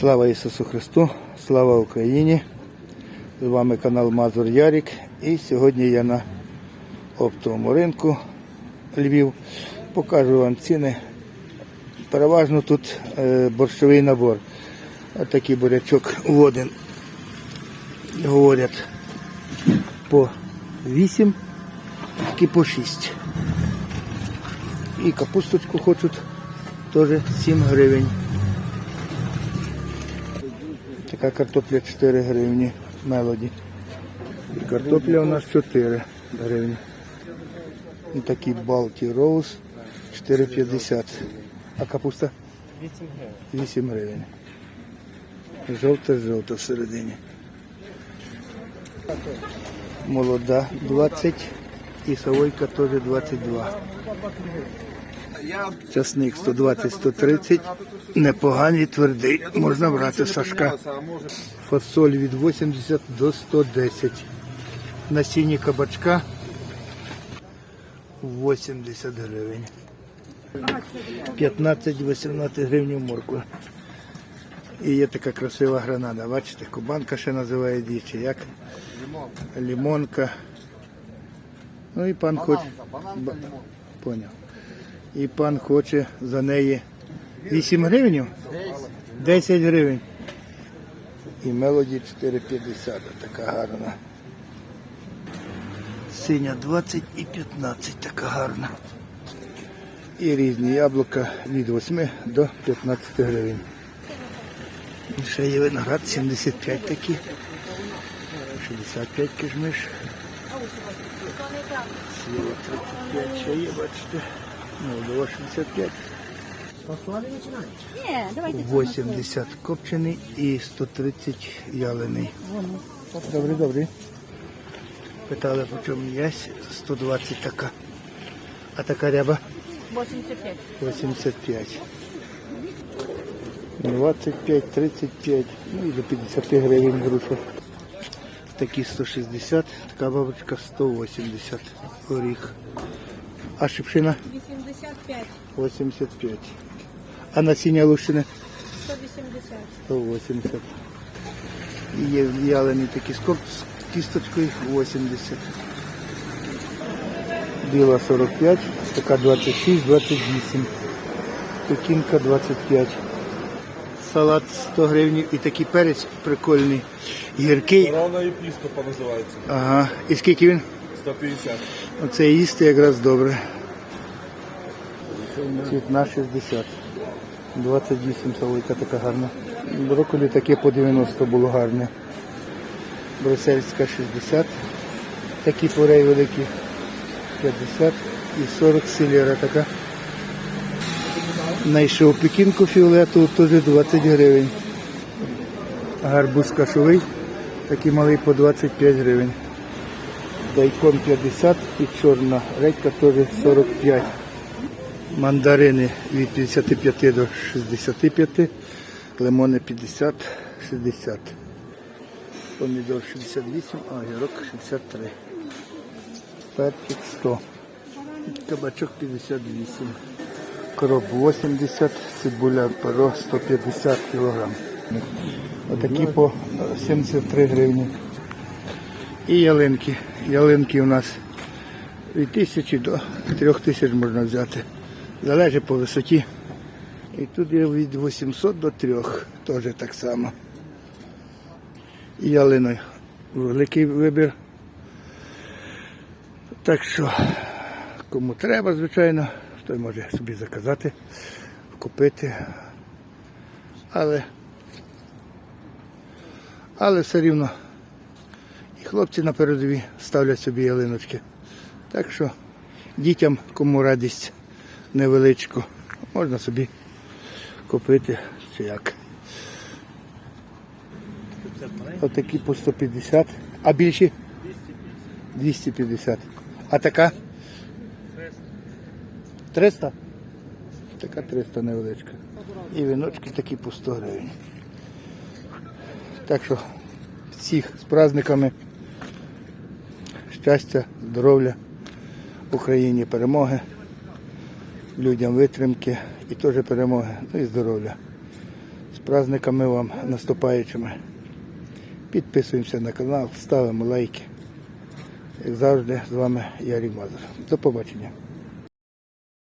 Слава Ісусу Христу, слава Україні! З вами канал Мазур Ярік. І сьогодні я на оптовому ринку Львів. Покажу вам ціни. Переважно тут е, борщовий набор. Отакий бурячок водин. Говорять по 8, і по 6. І капусточку хочуть теж 7 гривень. Така картопля 4 гривні мелоді. Картопля у нас 4 гривні. І такий Балті Роуз 4,50. А капуста? 8 гривень. 8 гривень. Жовта-жовта всередині. Молода 20 і савойка теж 22. Часник 120-130. Непоганий, твердий. Можна брати Сашка. Фасоль від 80 до 110. Насіння кабачка 80 гривень. 15-18 гривень морква. І є така красива гранада. Бачите, кубанка ще називає дічі. Як? Лімонка. Ну і пан хоче. Ба- Поняв. І пан хоче за неї 8 гривень? 10 гривень. І мелоді 4,50. Така гарна. Синя 20 і 15 така гарна. І різні яблука від 8 до 15 гривень. І ще є виноград 75 такі. 65 кишмиш. Сіла 35 ще є, бачите. Ну, до 65. Ні, давайте 80 копчений і 130 ялений. Добрий, добрий. Питали, по чому є? 120 така. А така ряба? 85. 85. 25, 35, ну і до 50 гривень груша. Такі 160, така бабочка 180 горіх. А шипшина 85. 85. А насіння лущини 180. 180. І є в'ялені такі з кісточкою 80. Біла 45, така 26, 28. Пекінка 25. Салат 100 гривень і такий перець прикольний. Гіркий. Корона і пістопа називається. Ага. І скільки він? 150. Оце їсти якраз добре. Цвітна 60. 28 солойка така гарна. Брокколі таке по 90 було гарне. Брусельська 60. Такі порей великі 50 і 40 силера така. Найшов пекінку фіолетову, теж 20 гривень. Гарбуз кашовий, такий малий по 25 гривень. Дайкон 50 і чорна редька теж 45. Мандарини від 55 до 65, лимони 50, 60. Помідор 68, а огірок 63. Перчик 100. Кабачок 58. Кроп 80, цибуля перо 150 кг. Отакі по 73 гривні. І ялинки. Ялинки у нас від тисячі до трьох тисяч можна взяти. Залежить по висоті. І тут є від 800 до 3, теж так само. І ялиною великий вибір. Так що, кому треба, звичайно, той може собі заказати, купити. Але, але все рівно і хлопці на передовій ставлять собі ялиночки. Так що дітям, кому радість невеличку, можна собі купити чи як. Отакі по 150. А більші? 250. А така? 300? Така 300 невеличка. І віночки такі по 100 гривень. Так що всіх з праздниками. Щастя, здоров'я, Україні перемоги, людям витримки і теж перемоги, ну і здоров'я. З праздниками вам наступаючими. Підписуємося на канал, ставимо лайки. Як завжди, з вами Ярій Мазур. До побачення.